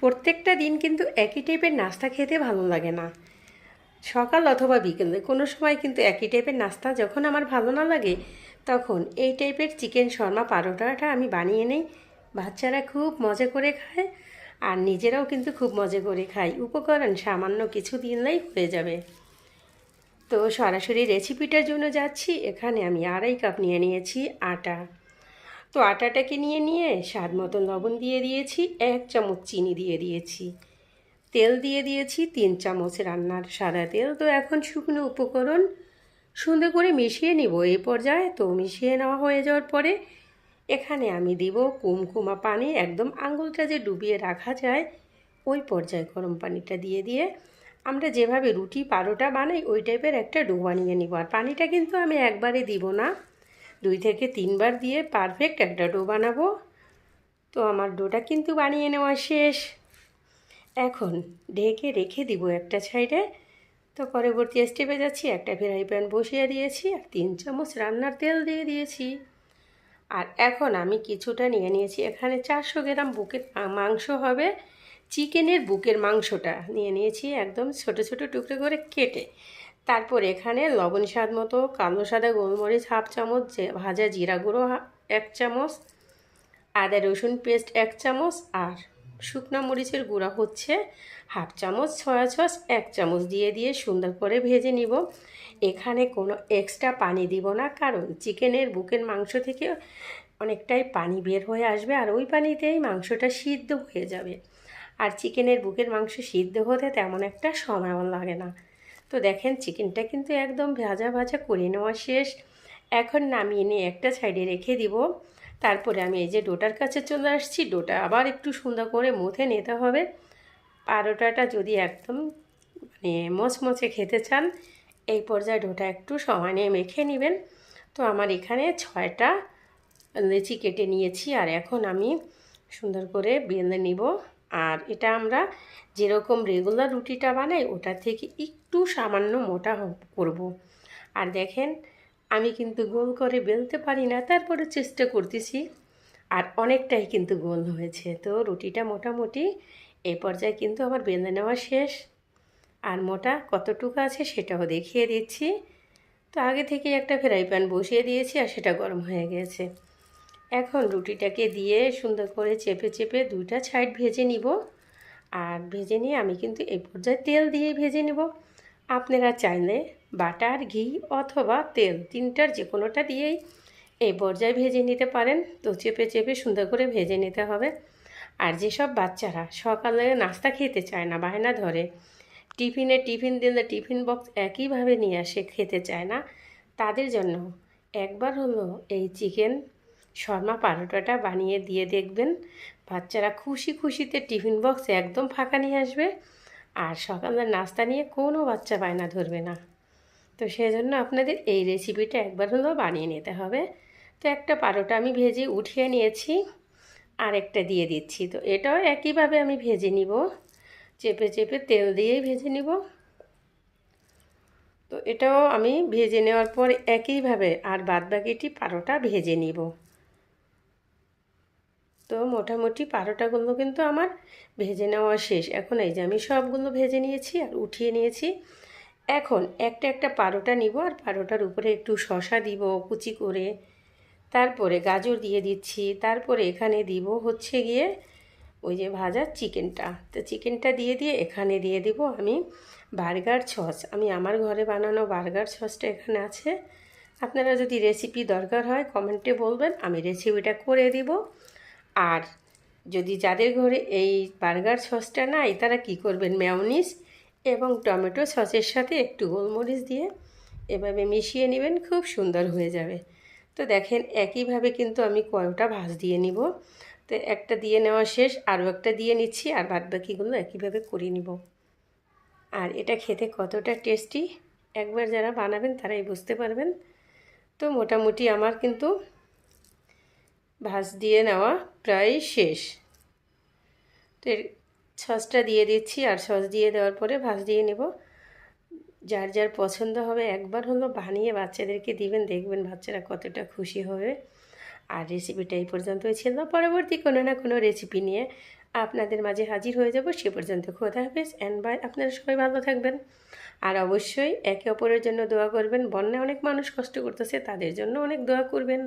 প্রত্যেকটা দিন কিন্তু একই টাইপের নাস্তা খেতে ভালো লাগে না। সকাল অথবা বিকেলে কোনো সময় কিন্তু একই টাইপের নাস্তা যখন আমার ভালো না লাগে, তখন এই টাইপের চিকেন শর্মা পারোটাটা আমি বানিয়ে নেই। বাচ্চারা খুব মজা করে খায় আর নিজেরাও কিন্তু খুব মজা করে খায়। উপকরণ সামান্য কিছু দিনলেই হয়ে যাবে। তো সরাসরি রেসিপিটার জন্য যাচ্ছি। এখানে আমি আড়াই কাপ নিয়ে নিয়েছি আটা। তো আটাটাকে নিয়ে নিয়ে স্বাদ মতো লবণ দিয়ে দিয়েছি, এক চামচ চিনি দিয়ে দিয়েছি। তেল দিয়ে দিয়েছি, তিন চামচ রান্নার সাদা তেল। তো এখন শুকনো উপকরণ সুন্দর করে মিশিয়ে নিব। এই পর্যায়ে তো মিশিয়ে নেওয়া হয়ে যাওয়ার পরে এখানে আমি দিব কুমকুমা পানি। একদম আঙুলটা যে ডুবিয়ে রাখা যায়, ওই পর্যায়ে গরম পানিটা দিয়ে দিয়ে আমরা যেভাবে রুটি পারোটা বানাই, ওই টাইপের একটা ডো বানিয়ে নিব। আর পানিটা কিন্তু আমি একবারে দিব না। দুই থেকে তিনবার দিয়ে পারফেক্ট একটা ডো বানাবো। তো আমার ডোটা কিন্তু বানিয়ে নেওয়া শেষ। এখন ঢেকে রেখে দিব একটা সাইডে। তো পরবর্তী স্টেপে যাচ্ছি, একটা ফ্রাই প্যান বসিয়ে দিয়েছি আর তিন চামচ রান্নার তেল দিয়ে দিয়েছি। আর এখন আমি কিছুটা নিয়ে নিয়েছি, এখানে চারশো গ্রাম বুকের মাংস হবে। চিকেনের বুকের মাংসটা নিয়ে নিয়েছি একদম ছোট ছোট টুকরো করে কেটে। তারপর এখানে লবণ স্বাদ মতো, কালো সাদা গোলমরিচ হাফ চামচ ভাজা জিরা গুঁড়ো এক চামচ, আদা রসুন পেস্ট এক চামচ, আর শুকনো মরিচের গুঁড়া হচ্ছে হাফ চামচ ছয়া সস, এক চামচ দিয়ে দিয়ে সুন্দর করে ভেজে নিব। এখানে কোনো এক্সট্রা পানি দিব না, কারণ চিকেনের বুকের মাংস থেকে অনেকটাই পানি বের হয়ে আসবে, আর ওই পানিতেই মাংসটা সিদ্ধ হয়ে যাবে। আর চিকেনের বুকের মাংস সিদ্ধ হতে তেমন একটা সময়ও লাগে না। তো দেখেন চিকেনটা কিন্তু একদম ভাজা ভাজা করে নেওয়া শেষ। এখন নামিয়ে নিয়ে একটা সাইডে রেখে দিব। তারপরে আমি এই যে ডোটার কাছে চলে আসছি। ডোটা আবার একটু সুন্দর করে মুথে নিতে হবে। পারোটাটা যদি একদম মানে মচমচে খেতে চান, এই পর্যায়ে ডোটা একটু সমানে মেখে নেবেন। তো আমার এখানে ছয়টা লেচি কেটে নিয়েছি। আর এখন আমি সুন্দর করে বেঁধে নিব। আর এটা আমরা যেরকম রেগুলার রুটিটা বানাই, ওটা থেকে একটু সামান্য মোটা করব। আর দেখেন, আমি কিন্তু গোল করে বেলতে পারি না, তারপরে চেষ্টা করতেছি। আর অনেকটাই কিন্তু গোল হয়েছে, তো রুটিটা মোটামুটি এই পর্যায়ে কিন্তু আমার বেঁধে নেওয়া শেষ। আর মোটা কতটুকু আছে সেটাও দেখিয়ে দিচ্ছি। তো আগে থেকে একটা ফ্রাই প্যান বসিয়ে দিয়েছি আর সেটা গরম হয়ে গেছে। এখন রুটিটাকে দিয়ে সুন্দর করে চেপে চেপে দুইটা সাইড ভেজে নিব। আর ভেজে নিয়ে আমি কিন্তু এই পর্যায়ে তেল দিয়ে ভেজে নেব। আপনারা চাইলে বাটার, ঘি অথবা তেল তিনটার যে কোনোটা দিয়েই এই পর্যায়ে ভেজে নিতে পারেন। তো চেপে চেপে সুন্দর করে ভেজে নিতে হবে। আর যেসব বাচ্চারা সকালে নাস্তা খেতে চায় না, বায়না ধরে, টিফিনে টিফিন দিলে টিফিন বক্স একইভাবে নিয়ে আসে, খেতে চায় না, তাদের জন্য একবার হলো এই চিকেন শর্মা পারোটাটা বানিয়ে দিয়ে দেখবেন। বাচ্চারা খুশি খুশিতে টিফিন বক্স একদম ফাঁকা নিয়ে আসবে আর সকালের নাস্তা নিয়ে কোনো বাচ্চা বায়না ধরবে না। তো সেজন্য আপনাদের এই রেসিপিটা একবার হলেও বানিয়ে নিতে হবে। তো একটা পারোটা আমি ভেজে উঠিয়ে নিয়েছি আর একটা দিয়ে দিচ্ছি। তো এটাও একইভাবে আমি ভেজে নিব। চেপে চেপে তেল দিয়েই ভেজে নিব। তো এটাও আমি ভেজে নেওয়ার পর একইভাবে আর বাদবাকিটি পারোটা ভেজে নিব। তো মোটামুটি পারোটাগুলো কিন্তু আমার ভেজে নেওয়া শেষ। এখন এই যে আমি সবগুলো ভেজে নিয়েছি আর উঠিয়ে নিয়েছি। এখন একটা একটা পারোটা নিব আর পারোটার উপরে একটু শশা দিব, কুচি করে। তারপরে গাজর দিয়ে দিচ্ছি। তারপরে এখানে দিব হচ্ছে গিয়ে ওই যে ভাজা চিকেনটা। তো চিকেনটা দিয়ে দিয়ে এখানে দিয়ে দিব আমি বার্গার সস। আমি আমার ঘরে বানানো বার্গার সসটা এখানে আছে। আপনারা যদি রেসিপি দরকার হয় কমেন্টে বলবেন, আমি রেসিপিটা করে দিব। আর যদি যাদের ঘরে এই বার্গার সসটা নাই, তারা কি করবেন? ম্যাওনিস এবং টমেটো সসের সাথে একটু গোলমরিচ দিয়ে এভাবে মিশিয়ে নেবেন, খুব সুন্দর হয়ে যাবে। তো দেখেন, একইভাবে কিন্তু আমি কয়টা ভাজ দিয়ে নিব। তো একটা দিয়ে নেওয়া শেষ, আরও একটা দিয়ে নিচ্ছি, আর বাদ বাকিগুলো একইভাবে করে নিব। আর এটা খেতে কতটা টেস্টি, একবার যারা বানাবেন তারাই বুঝতে পারবেন। তো মোটামুটি আমার কিন্তু ভাজ দিয়ে নেওয়া প্রায় শেষ। তো সসটা দিয়ে দিচ্ছি আর সস দিয়ে দেওয়ার পরে ভাজ দিয়ে নেব। যার যার পছন্দ হবে একবার হলো বানিয়ে বাচ্চাদেরকে দিবেন, দেখবেন বাচ্চারা কতটা খুশি হবে। আর রেসিপিটা এই পর্যন্তই ছিল। পরবর্তী কোনো না কোনো রেসিপি নিয়ে আপনাদের মাঝে হাজির হয়ে যাব। সে পর্যন্ত খোদা হাফেজ অ্যান্ড বাই আপনারা সবাই ভালো থাকবেন। আর অবশ্যই একে অপরের জন্য দোয়া করবেন। বন্যায় অনেক মানুষ কষ্ট করতেছে, তাদের জন্য অনেক দোয়া করবেন।